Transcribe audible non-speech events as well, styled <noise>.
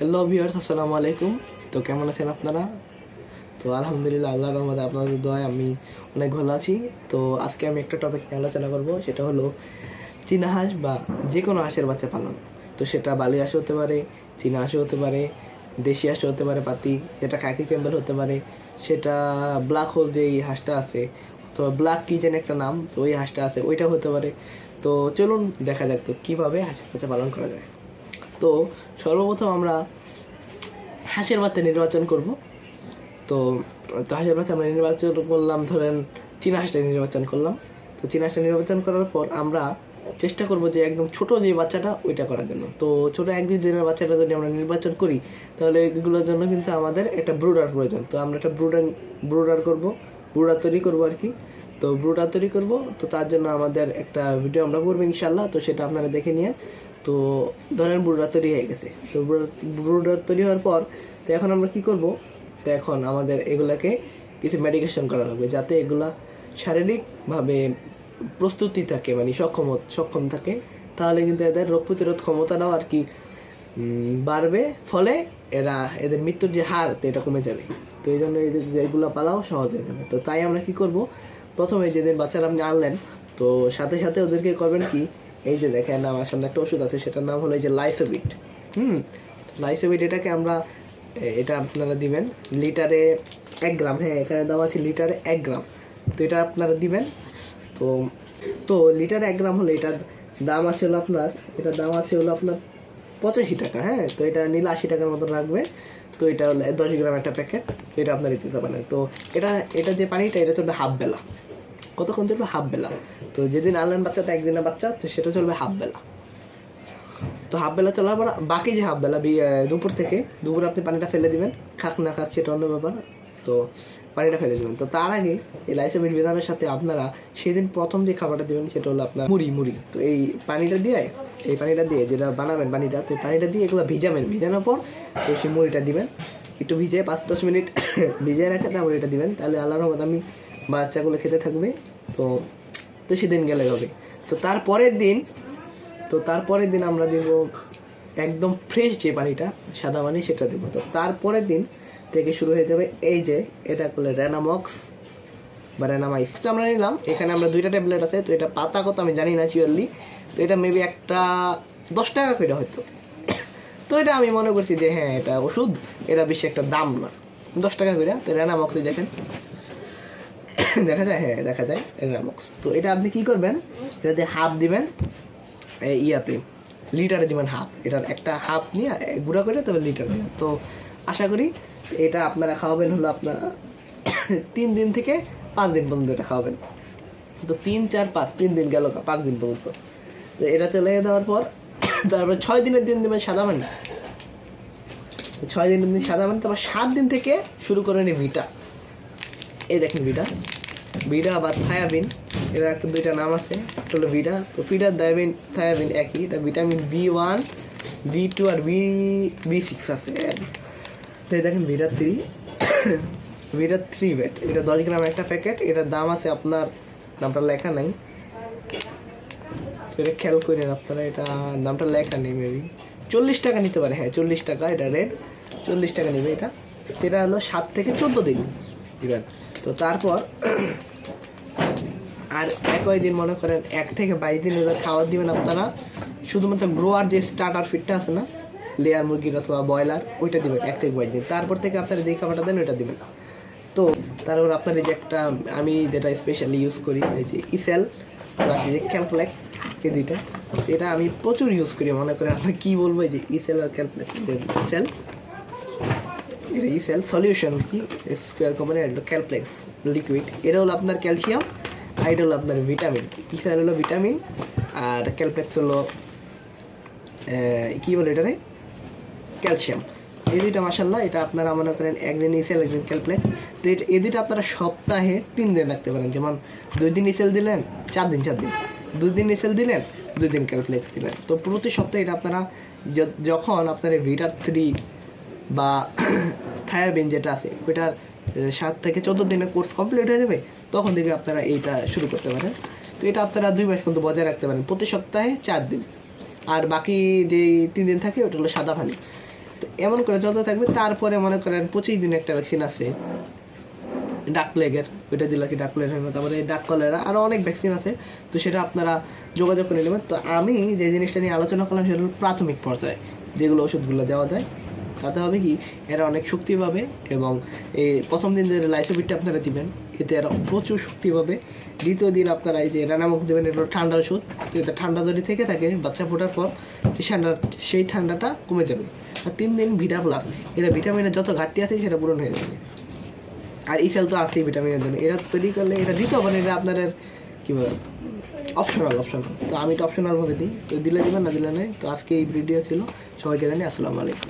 Hello viewers আসসালামু আলাইকুম। তো কেমন আছেন আপনারা? তো আলহামদুলিল্লাহ আল্লাহ রহমতে আপনাদের দোয়ায় আমি অনেক ভালো আছি। তো আজকে আমি একটা টপিক নিয়ে আলোচনা করব, সেটা হলো চীনা হাঁস বা যে কোনো হাঁসের বাচ্চা পালন। তো সেটা বালি হাঁস হতে পারে, চীনা হাঁসও হতে পারে, দেশি হাঁসও হতে পারে, পাতি যেটা কাকি ক্যাম্বেল হতে পারে, সেটা ব্ল্যাক হোল যে হাঁসটা আছে তো ব্ল্যাক কি যেন একটা নাম, তো ওই হাঁসটা আছে ওইটা হতে পারে। তো চলুন দেখা যাক তো কীভাবে হাঁসের বাচ্চা পালন করা যায়। তো সর্বপ্রথম আমরা হাঁসের বাচ্চা নির্বাচন করব। তো তো হাঁসের বাচ্চা আমরা নির্বাচন করলাম, ধরেন চীনা হাঁসটা নির্বাচন করলাম। তো চীনা হাঁসটা নির্বাচন করার পর আমরা চেষ্টা করব যে একদম ছোট যে বাচ্চাটা, ওইটা করার জন্য। তো ছোট এক দুই দিনের বাচ্চাটা যদি আমরা নির্বাচন করি, তাহলে এগুলোর জন্য কিন্তু আমাদের একটা ব্রুডার প্রয়োজন। তো আমরা একটা ব্রুডার ব্রুডার করব, ব্রুডার তৈরি করব আর কি। তো ব্রুডার তৈরি করব, তো তার জন্য আমাদের একটা ভিডিও আমরা করব ইনশাল্লাহ তো সেটা আপনারা দেখে নিন তো ধরেন ব্রুডার তৈরি হয়ে গেছে। তো ব্রুডার তৈরি হওয়ার পর, তো এখন আমরা কি করব? তো এখন আমাদের এগুলাকে কিছু মেডিকেশন করা লাগবে, যাতে এগুলা শারীরিকভাবে প্রস্তুতি থাকে মানে সক্ষম সক্ষম থাকে। তাহলে কিন্তু এদের রোগ প্রতিরোধ ক্ষমতাটাও আর কি বাড়বে। ফলে এরা, এদের মৃত্যুর যে হার, তো এটা কমে যাবে। তো এই জন্য এগুলো পালাও সহজ হয়ে যাবে। তো তাই আমরা কি করব? প্রথমে যেদিন বাচ্চারা আপনি আনলেন, তো সাথে সাথে ওদেরকে করবেন কি? এই যে দেখেন, আমার সামনে একটা ওষুধ আছে, সেটার নাম হলো এই যে লাইসোবিট হুম? লাইসোবিট এটাকে আমরা এটা আপনারা দিবেন লিটারে এক গ্রাম। হ্যাঁ এখানে দাম আছে লিটারে এক গ্রাম। তো এটা আপনারা দিবেন। তো তো লিটারে এক গ্রাম হলে এটার দাম আছে হলো আপনার, এটার দাম আছে হলো আপনার পঁচাশি টাকা। হ্যাঁ তো এটা নিলে আশি টাকার মতো রাখবে তো এটা হলো দশ গ্রাম একটা প্যাকেট। এটা আপনার দিতে পারেন। তো এটা এটা যে পানিটা, এটা চলবে হাফ বেলা কতক্ষণ চলবে? হাফ বেলা। তো যেদিন আনলেন বাচ্চাটা একদিনের বাচ্চা, তো সেটা চলবে হাফ বেলা। তো হাফ বেলা চলার পর বাকি যে হাফ বেলা দুপুর থেকে, দুপুরে আপনি পানিটা ফেলে দিবেন। খাক না খাক, সেটা অন্য ব্যাপার। তো পানিটা ফেলে দিবেন। তো তার আগে এই লাইসোবিট বিধানের সাথে আপনারা সেদিন প্রথম যে খাবারটা দিবেন, সেটা হলো আপনার মুড়ি মুড়ি। তো এই পানিটা দিয়ে, এই পানিটা দিয়ে যেটা বানাবেন পানিটা, তো পানিটা দিয়ে এগুলো ভিজাবেন। ভিজানোর পর তো সেই মুড়িটা দিবেন। একটু ভিজে পাঁচ দশ মিনিট <coughs> ভিজিয়ে রাখে তারপর এটা দিবেন। তাহলে আল্লাহর রহমত আমি বাচ্চাগুলো খেতে থাকবে, তো তো সেদিন গেলে হবে। তো তারপরের দিন, তো তারপরের দিন আমরা দেব একদম ফ্রেশ যে পানিটা, সাদা পানি সেটা দেবো। তো তারপরের দিন থেকে শুরু হয়ে যাবে এই যে, এটা করলে র্যানামক্স বা র্যানামাইস এটা আমরা নিলাম। এখানে আমরা দুইটা ট্যাবলেট আছে, তো এটা পাতা কত আমি জানি না শিওরলি তো এটা মেবি একটা দশ টাকা করে হয়তো। তো এটা আমি মনে করছি যে হ্যাঁ এটা ওষুধ এটা বেশি একটা দাম না। দশ টাকা করে। তো র্যানামক্স দেখেন। দেখা যায় হ্যাঁ দেখা যায় র্যানামক্স তো এটা আপনি কি করবেন? এটাতে হাফ দিবেন ইয়াতে, লিটারে দিবেন হাফ। এটার একটা হাফ নিয়ে গুঁড়া করে তবে লিটার দিবেন। তো আশা করি এটা আপনারা খাওয়াবেন হলো আপনারা <coughs> তিন দিন থেকে পাঁচ দিন পর্যন্ত এটা খাওয়াবেন। তো তিন, চার, পাঁচ, তিন দিন গেল, পাঁচ দিন পর্যন্ত। তো এটা চলে দেওয়ার পর <coughs> তারপর ছয় দিনের দিন দেবেন সাদা তো ছয় দিনের দিন সাদা পানি তারপর সাত দিন থেকে শুরু করে নি ভিটা এই দেখেন ভিটা ভিডা বা থায়াবিন, এর একটা দুইটা নাম আছে, একটা হলো ভিডা তো ভিডা থায়াবিন থায়াবিন একই, এটা vitamin B one, B two আর বি বি সিক্স আছে। তো দেখেন ভিডা থ্রি। ভিডা থ্রি বেট এটা দশ গ্রাম একটা প্যাকেট, এটার দাম আছে আপনার, দামটা লেখা নাই। এটা খেয়াল করেন আপনারা, এটা দামটা লেখা নেই মেবি চল্লিশ টাকা নিতে পারে হ্যাঁ চল্লিশ টাকা, এটা রেট চল্লিশ টাকা নেবে এটা। এটা হলো সাত থেকে চোদ্দ দিন। দিবেন। তো তারপর, আর একই দিন মনে করেন, এক থেকে বাইশ দিন ওদের খাবার দিবেন আপনারা। শুধুমাত্র গ্রোয়ার যে স্টার্টার ফিটটা আছে না লেয়ার মুরগির অথবা ব্রয়লার, ওইটা দিবেন, এক থেকে বাইশ দিন। তারপর থেকে আপনারা যেই খাবারটা দেন, ওইটা দিবেন। তো তারপর আপনার এই যে একটা, আমি যেটা স্পেশালি ইউজ করি, এই যে ইসেল প্লাস এই যে ক্যালফ্লেক্স এই দুইটা। এটা আমি প্রচুর ইউজ করি, মনে করেন আপনার কী বলব, এই যে ইসেল আর ক্যালফ্লেক্স ইসেল ইসেল সলিউশন কি? স্কোয়ার কোম্পানির এটা ক্যালপ্লেক্স লিকুইড এটা হলো আপনার ক্যালসিয়াম আর এটা হলো আপনার ভিটামিন ইসেল হলো ভিটামিন আর ক্যালপ্লেক্স হলো কি বলে এটারে? ক্যালসিয়াম এই দুইটা মাসাল্লাহ এটা আপনারা মনে করেন একদিন ইসেল একদিন ক্যালপ্লেক্স তো এই দুইটা আপনারা সপ্তাহে তিন দিন রাখতে পারেন। যেমন দুই দিন ইসেল দিলেন, চার দিন চার দিন। দুই দিন ইসেল দিলেন, দুই দিন ক্যালপ্লেক্স দিলেন। তো প্রতি সপ্তাহে এটা আপনারা যখন আপনার ভিটা থ্রি বা থায়াবিন যেটা আছে, ওইটার সাত থেকে চোদ্দ দিনের কোর্স কমপ্লিট হয়ে যাবে, তখন থেকে আপনারা এইটা শুরু করতে পারেন। তো এটা আপনারা দুই মাস পর্যন্ত বজায় রাখতে পারেন, প্রতি সপ্তাহে চার দিন। আর বাকি যে তিন দিন থাকে, ওটা হলো সাদা পানি তো এমন করে যত থাকবে, তারপরে মনে করেন পঁচিশ দিনে একটা ভ্যাকসিন আছে ডাক প্লেগের ওইটা দিলে কি ডাক প্লেগ না। তারপরে ডাক কলেরা আরও অনেক ভ্যাকসিন আছে, তো সেটা আপনারা যোগাযোগ করে নেবেন। তো আমি যে জিনিসটা নিয়ে আলোচনা করলাম, সেটা হলো প্রাথমিক পর্যায়ে যেগুলো ওষুধগুলো দেওয়া যায় তাতে হবে কি, এরা অনেক শক্তি পাবে এবং এই প্রথম দিন যে লাইসোবিটটা আপনারা দিবেন, এতে এরা প্রচুর শক্তি পাবে। দ্বিতীয় দিন আপনারা এই যে রানামুখ দেবেন, এটা ঠান্ডা ওষুধ। এটা ঠান্ডা যদি থেকে থাকে, বাচ্চা ফোটার পর ঠান্ডা, সেই ঠান্ডাটা কমে যাবে। আর তিন দিন ভিটা প্লাস এটা ভিটামিনের যত ঘাটতি আছে সেটা পূরণ হয়ে যাবে। আর ইসেল তো আছেই ভিটামিনের জন্য। এটা তৈরি করলে, এটা দিতে হবে এটা আপনাদের কী বলে অপশনাল অপশনাল তো আমি তো অপশনালভাবে দিই। তো দিলে দিবেন, না দিলে নেই। তো আজকে এই ভিডিও ছিল। সবাইকে জানি, আসসালামু আলাইকুম।